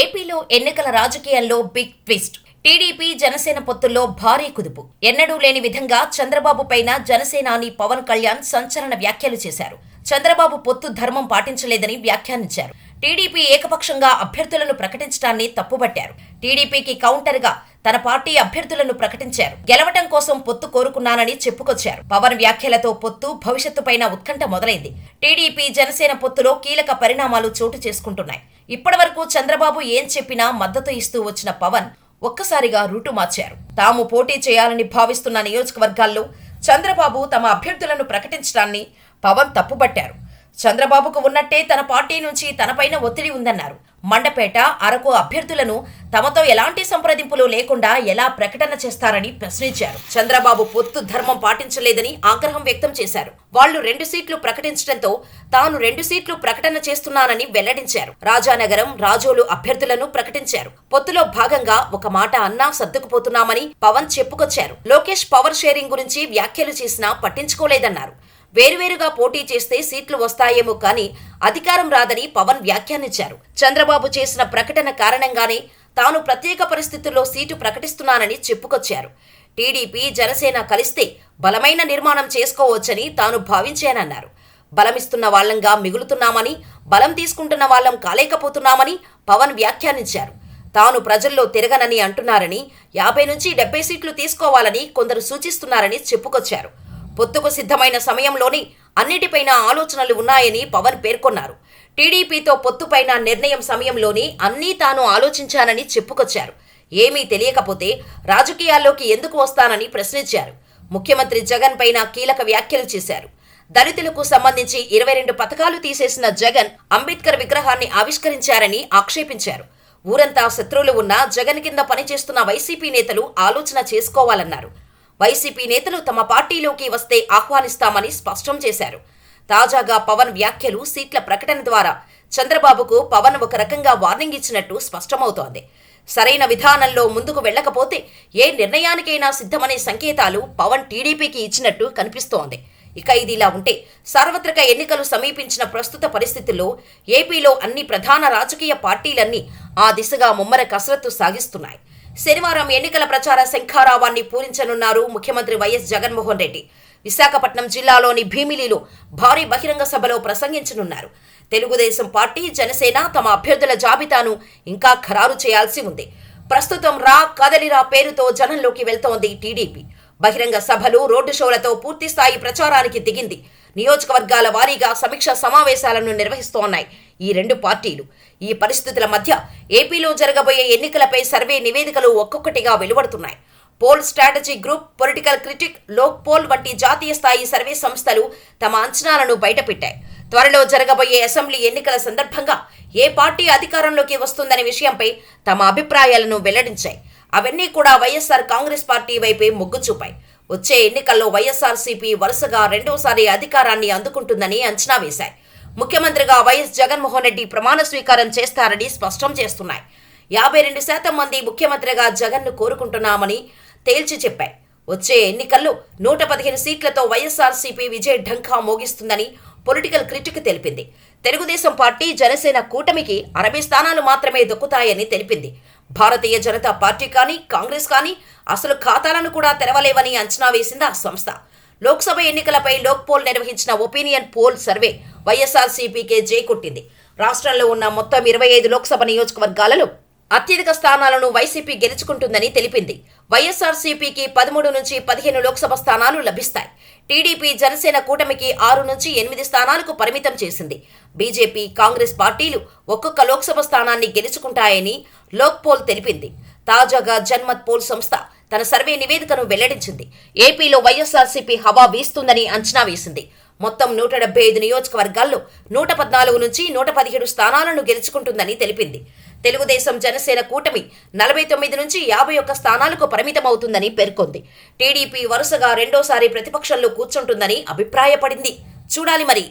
ఏపీలో ఎన్నికల రాజకీయాల్లో బిగ్ ట్విస్ట్ టీడీపీ జనసేన పొత్తుల్లో భారీ కుదుపు. ఎన్నడూ లేని విధంగా చంద్రబాబు పైన జనసేనాని పవన్ కళ్యాణ్ సంచలన వ్యాఖ్యలు చేశారు. చంద్రబాబు పొత్తు ధర్మం పాటించలేదని వ్యాఖ్యానించారు. టీడీపీ ఏకపక్షంగా అభ్యర్థులను ప్రకటించడాన్ని తప్పుబట్టారు. టీడీపీకి కౌంటర్గా తన పార్టీ అభ్యర్థులను ప్రకటించారు. గెలవటం కోసం పొత్తు కోరుకున్నానని చెప్పుకొచ్చారు. పవన్ వ్యాఖ్యలతో పొత్తు భవిష్యత్తుపైన ఉత్కంఠ మొదలైంది. టీడీపీ జనసేన పొత్తులో కీలక పరిణామాలు చోటు చేసుకుంటున్నాయి. ఇప్పటివరకు చంద్రబాబు ఏం చెప్పినా మద్దతు ఇస్తూ వచ్చిన పవన్ ఒక్కసారిగా రూటు మార్చారు. తాము పోటీ చేయాలని భావిస్తున్న నియోజకవర్గాల్లో చంద్రబాబు తమ అభ్యర్థులను ప్రకటించడాన్ని పవన్ తప్పుపట్టారు. చంద్రబాబుకు ఉన్నట్టే తన పార్టీ నుంచి తనపైన ఒత్తిడి ఉందన్నారు. మండపేట అరకు అభ్యర్థులను తమతో ఎలాంటి సంప్రదింపులు లేకుండా ఎలా ప్రకటన చేస్తారని ప్రశ్నించారు. చంద్రబాబు పొత్తు ధర్మం పాటించలేదని ఆగ్రహం వ్యక్తం చేశారు. వాళ్ళు రెండు సీట్లు ప్రకటించడంతో తాను రెండు సీట్లు ప్రకటన చేస్తున్నానని వెల్లడించారు. రాజానగరం రాజోలు అభ్యర్థులను ప్రకటించారు. పొత్తులో భాగంగా ఒక మాట అన్నా సర్దుకుపోతున్నామని పవన్ చెప్పుకొచ్చారు. లోకేష్ పవర్ షేరింగ్ గురించి వ్యాఖ్యలు చేసినా పట్టించుకోలేదన్నారు. వేరువేరుగా పోటీ చేస్తే సీట్లు వస్తాయేమో కానీ అధికారం రాదని పవన్ వ్యాఖ్యానించారు. చంద్రబాబు చేసిన ప్రకటన కారణంగానే తాను ప్రత్యేక పరిస్థితుల్లో సీటు ప్రకటిస్తున్నానని చెప్పుకొచ్చారు. టీడీపీ జనసేన కలిస్తే బలమైన నిర్మాణం చేసుకోవచ్చని తాను భావించానన్నారు. బలమిస్తున్న వాళ్ళంగా మిగులుతున్నామని బలం తీసుకుంటున్న వాళ్ళం కాలేకపోతున్నామని పవన్ వ్యాఖ్యానించారు. తాను ప్రజల్లో తిరగనని అంటున్నారని యాభై నుంచి డెబ్బై సీట్లు తీసుకోవాలని కొందరు సూచిస్తున్నారని చెప్పుకొచ్చారు. పొత్తుకు సిద్ధమైన సమయంలోనే అన్నిటిపైన ఆలోచనలు ఉన్నాయని పవన్ పేర్కొన్నారు. టీడీపీతో పొత్తుపైన నిర్ణయం సమయంలోనే అన్నీ తాను ఆలోచించానని చెప్పుకొచ్చారు. ఏమీ తెలియకపోతే రాజకీయాల్లోకి ఎందుకు వస్తానని ప్రశ్నించారు. ముఖ్యమంత్రి జగన్ పైన కీలక వ్యాఖ్యలు చేశారు. దళితులకు సంబంధించి ఇరవై రెండు పథకాలు తీసేసిన జగన్ అంబేద్కర్ విగ్రహాన్ని ఆవిష్కరించారని ఆక్షేపించారు. ఊరంతా శత్రువులు ఉన్నా జగన్ కింద పనిచేస్తున్న వైసీపీ నేతలు ఆలోచన చేసుకోవాలన్నారు. వైసీపీ నేతలు తమ పార్టీలోకి వస్తే ఆహ్వానిస్తామని స్పష్టం చేశారు. తాజాగా పవన్ వ్యాఖ్యలు సీట్ల ప్రకటన ద్వారా చంద్రబాబుకు పవన్ ఒక రకంగా వార్నింగ్ ఇచ్చినట్టు స్పష్టమవుతోంది. సరైన విధానంలో ముందుకు వెళ్ళకపోతే ఏ నిర్ణయానికైనా సిద్ధమనే సంకేతాలు పవన్ టీడీపీకి ఇచ్చినట్టు కనిపిస్తోంది. ఇక ఇదిలా ఉంటే సార్వత్రిక ఎన్నికలు సమీపించిన ప్రస్తుత పరిస్థితుల్లో ఏపీలో అన్ని ప్రధాన రాజకీయ పార్టీలన్నీ ఆ దిశగా ముమ్మర కసరత్తు సాగిస్తున్నాయి. శనివారం ఎన్నికల ప్రచార శంఖారావాన్ని పూరించనున్నారు ముఖ్యమంత్రి వైఎస్ జగన్మోహన్ రెడ్డి. విశాఖపట్నం జిల్లాలోని భీమిలిలో భారీ బహిరంగ సభలో ప్రసంగించనున్నారు. తెలుగుదేశం పార్టీ జనసేన తమ అభ్యర్థుల జాబితాను ఇంకా ఖరారు చేయాల్సి ఉంది. ప్రస్తుతం రా కదలిరా పేరుతో జనంలోకి వెళ్తోంది టీడీపీ. బహిరంగ సభలు రోడ్డు షోలతో పూర్తి స్థాయి ప్రచారానికి దిగింది. నియోజకవర్గాల వారీగా సమీక్ష సమావేశాలను నిర్వహిస్తోన్నాయి ఈ రెండు పార్టీలు. ఈ పరిస్థితుల మధ్య ఏపీలో జరగబోయే ఎన్నికలపై సర్వే నివేదికలు ఒక్కొక్కటిగా వెలువడుతున్నాయి. Poll Strategy Group Political Critic Lok Poll వంటి జాతీయ స్థాయి సర్వే సంస్థలు తమ అంచనాలను బయటపెట్టాయి. త్వరలో జరగబోయే అసెంబ్లీ ఎన్నికల సందర్భంగా ఏ పార్టీ అధికారంలోకి వస్తుందనే విషయంపై తమ అభిప్రాయాలను వెల్లడించాయి. అవన్నీ కూడా వైఎస్ఆర్ కాంగ్రెస్ పార్టీ వైపే మొగ్గు చూపాయి. వచ్చే ఎన్నికల్లో వైఎస్ఆర్సీపీ వరుసగా రెండోసారి అధికారాన్ని అందుకుంటుందని అంచనా వేశాయి. ముఖ్యమంత్రిగా వైఎస్ జగన్మోహన్ రెడ్డి ప్రమాణ స్వీకారం చేస్తారని స్పష్టం చేస్తున్నాయి. యాభై రెండు శాతం మంది ముఖ్యమంత్రిగా జగన్ను కోరుకుంటున్నామని తేల్చి చెప్పాయి. వచ్చే ఎన్నికల్లో నూట పదిహేను సీట్లతో వైఎస్ఆర్సీపీ విజయ్ ఢంకా మోగిస్తుందని పొలిటికల్ క్రిటిక్ తెలిపింది. తెలుగుదేశం పార్టీ జనసేన కూటమికి అరవై స్థానాలు మాత్రమే దొక్కుతాయని తెలిపింది. భారతీయ జనతా పార్టీ కానీ కాంగ్రెస్ కానీ అసలు ఖాతాలను కూడా తెరవలేవని అంచనా వేసింది ఆ సంస్థ. లోక్సభ ఎన్నికలపై లోక్ పోల్ నిర్వహించిన ఒపీనియన్ పోల్ సర్వే వైఎస్ఆర్సీపీకే జై కొట్టింది రాష్ట్రంలో ఉన్న మొత్తం ఇరవై ఐదు లోక్సభ నియోజకవర్గాలలో అత్యధిక స్థానాలను వైసీపీ గెలుచుకుంటుందని తెలిపింది. వైఎస్ఆర్సీపీకి పదమూడు నుంచి పదిహేను లోక్సభ స్థానాలు లభిస్తాయి. టీడీపీ జనసేన కూటమికి ఆరు నుంచి ఎనిమిది స్థానాలకు పరిమితం చేసింది. బీజేపీ కాంగ్రెస్ పార్టీలు ఒక్కొక్క లోక్సభ స్థానాన్ని గెలుచుకుంటాయని లోక్ పోల్ తెలిపింది. తాజాగా జన్మత్ పోల్ సంస్థ తన సర్వే నివేదికను వెల్లడించింది. ఏపీలో వైఎస్ఆర్సీపీ హవా వీస్తుందని అంచనా వేసింది. మొత్తం నూట డెబ్బై ఐదు నియోజకవర్గాల్లో నూట పద్నాలుగు నుంచి నూట పదిహేడు స్థానాలను గెలుచుకుంటుందని తెలిపింది. తెలుగుదేశం జనసేన కూటమి నలభై తొమ్మిది నుంచి యాభై ఒక్క స్థానాలకు పరిమితమవుతుందని పేర్కొంది. టీడీపీ వరుసగా రెండోసారి ప్రతిపక్షంలో కూర్చుంటుందని అభిప్రాయపడింది. చూడాలి మరి